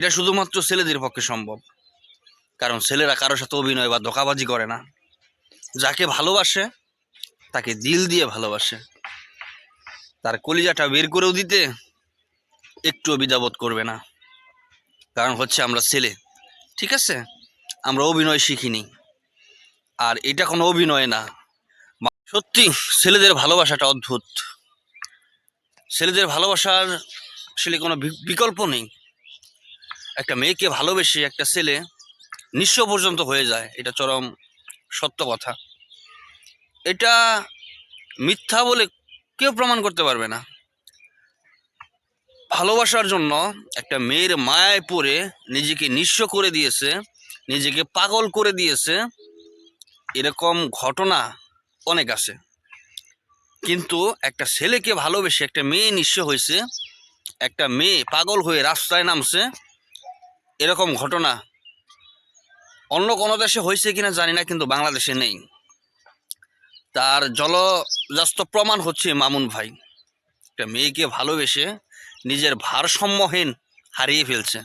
এটা শুধুমাত্র ছেলেদের পক্ষে সম্ভব। কারণ ছেলেরা কারোর সাথে অভিনয় বা ধোকাবাজি করে না। যাকে ভালোবাসে, তাকে দিল দিয়ে ভালোবাসে। তার কলিজাটা বের করেও দিতে একটু বিদাবোধ করবে না। কারণ হচ্ছে আমরা ছেলে, ঠিক আছে? আমরা অভিনয় শিখিনি। আর এটা কোনো অভিনয় না। সত্যি, ছেলেদের ভালোবাসাটা অদ্ভুত। ছেলেদের ভালোবাসার আসলে কোনো বিকল্প নেই। একটা মেয়েকে ভালোবেসে একটা ছেলে নিঃস্ব পর্যন্ত হয়ে যায়, এটা চরম সত্য কথা। এটা মিথ্যা বলে কেউ প্রমাণ করতে পারবে না। ভালোবাসার জন্য একটা মেয়ের মায়ায় পড়ে নিজেকে নিঃস্ব করে দিয়েছে, নিজেকে পাগল করে দিয়েছে, এরকম ঘটনা অনেক আছে। কিন্তু একটা ছেলেকে ভালোবেসে একটা মেয়ে নিঃস্ব হয়েছে, একটা মেয়ে পাগল হয়ে রাস্তায় নামছে এরকম ঘটনা অন্য কোনো দেশে হয়েছে কিনা জানি না, কিন্তু বাংলাদেশে নেই। তার জলজাস্ত প্রমাণ হচ্ছে মামুন ভাই। একটা মেয়েকে ভালোবেসে নিজের ভারসাম্যহীন হারিয়ে ফেলছে।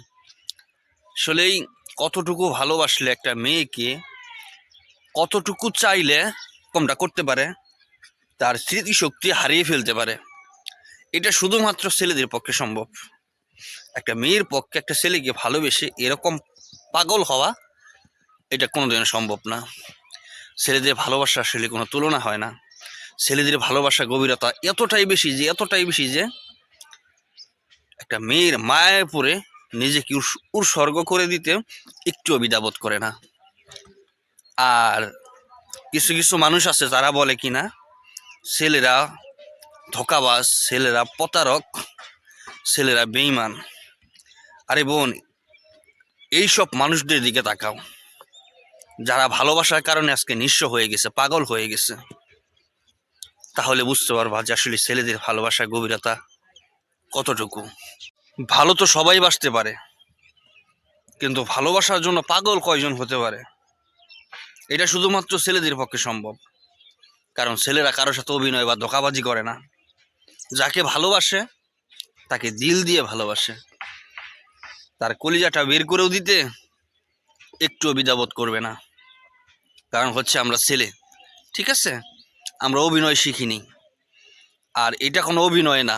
আসলেই কতটুকু ভালোবাসলে একটা মেয়েকে, কতটুকু চাইলে কমটা করতে পারে, তার স্মৃতিশক্তি হারিয়ে ফেলতে পারে। এটা শুধুমাত্র ছেলেদের পক্ষে সম্ভব। একটা মেয়ের পক্ষে একটা ছেলেকে ভালোবেসে এরকম পাগল হওয়া, এটা কোনোদিনও সম্ভব না। ছেলেদের ভালোবাসা আসলে কোনো তুলনা হয় না। ছেলেদের ভালোবাসা, গভীরতা এতটাই বেশি যে, এতটাই বেশি যে, একটা মেয়ের মায়ায় পড়ে নিজেকে উৎসর্গ করে দিতে একটুও বিদাবোধ করে না। আর কিছু কিছু মানুষ আছে তারা বলে কি না ছেলেরা ধোকাবাজ, ছেলেরা প্রতারক ছেলেরা বেইমান আরে বোন এই সব মানুষদের দিকে তাকাও। যারা ভালোবাসার কারণে আজকে নিঃস্ব হয়ে গেছে, পাগল হয়ে গেছে। তাহলে বুঝতে পারবা যে আসলে ছেলেদের ভালোবাসার গভীরতা কতটুকু। ভালো তো সবাই বাসতে পারে, কিন্তু ভালোবাসার জন্য পাগল কয়জন হতে পারে? এটা শুধুমাত্র ছেলেদের পক্ষে সম্ভব। কারণ ছেলেরা কারোর সাথে অভিনয় বা ধোকাবাজি করে না। যাকে ভালোবাসে তাকে দিল দিয়ে ভালোবাসে। তার কলিজাটা বের করেও দিতে একটু বিদাবোধ করবে না। কারণ হচ্ছে আমরা ছেলে, ঠিক আছে? আমরা অভিনয় শিখিনি। আর এটা কোনো অভিনয় না।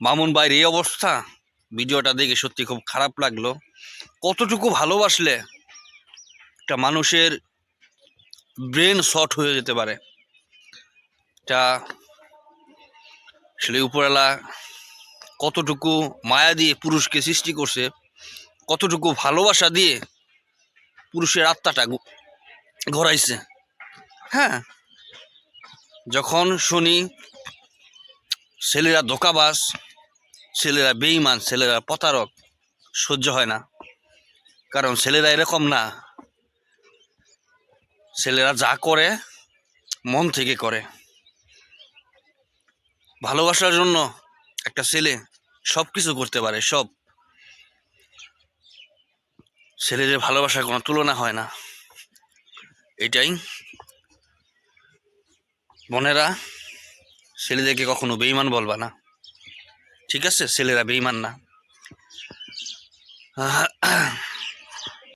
মামুন ভাইয়ের এই অবস্থা, ভিডিওটা দেখে সত্যি খুব খারাপ লাগল। কতটুকু ভালোবাসলে একটা মানুষের ব্রেন শর্ট হয়ে যেতে পারে। এটা আসলে উপরওয়ালা কতটুকু মায়া দিয়ে পুরুষকে সৃষ্টি করছে, কতটুকু ভালোবাসা দিয়ে পুরুষের আত্মাটা ঘোরাইছে। হ্যাঁ যখন শুনি ছেলেরা ধোকাবাজ, ছেলেরা বেইমান ছেলেরা প্রতারক, সহ্য হয় না। কারণ ছেলেরা এরকম না। ছেলেরা যা করে, মন থেকে করে। ভালোবাসার জন্য একটা ছেলে সব কিছু করতে পারে, সব। ছেলেদের ভালোবাসার কোনো তুলনা হয় না। এটাই। বোনেরা, ছেলেদেরকে কখনো বেইমান বলবা না। ঠিক আছে? ছেলেরা বেইমান না।